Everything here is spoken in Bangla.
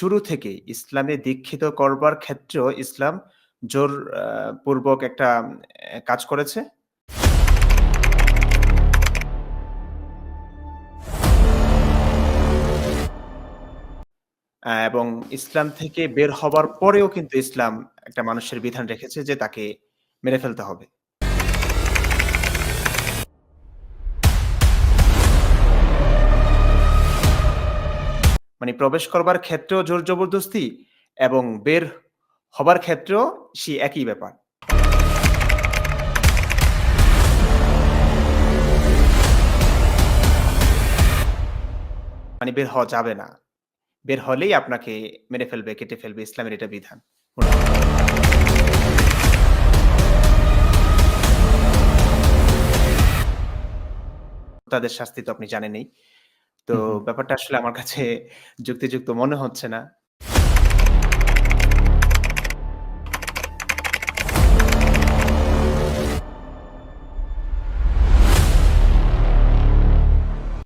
শুরু থেকেই ইসলামে দীক্ষিত করবার ক্ষেত্রেও ইসলাম জোর পূর্বক একটা কাজ করেছে? এবং ইসলাম থেকে বের হবার পরেও কিন্তু ইসলাম একটা মানুষের বিধান রেখেছে যে তাকে মেরে ফেলতে হবে। মানে প্রবেশ করবার ক্ষেত্রেও জোর জবরদস্তি এবং বের হবার ক্ষেত্রেও সে একই ব্যাপার। মানে বের হওয়া যাবে না। বের হলেই আপনাকে মেরে ফেলবে, কেটে ফেলবে। ইসলামের এটা বিধান। তাদের শাস্তি তো আপনি জানেনই। তো। ব্যাপারটা আসলে আমার কাছে যুক্তিযুক্ত মনে হচ্ছে না।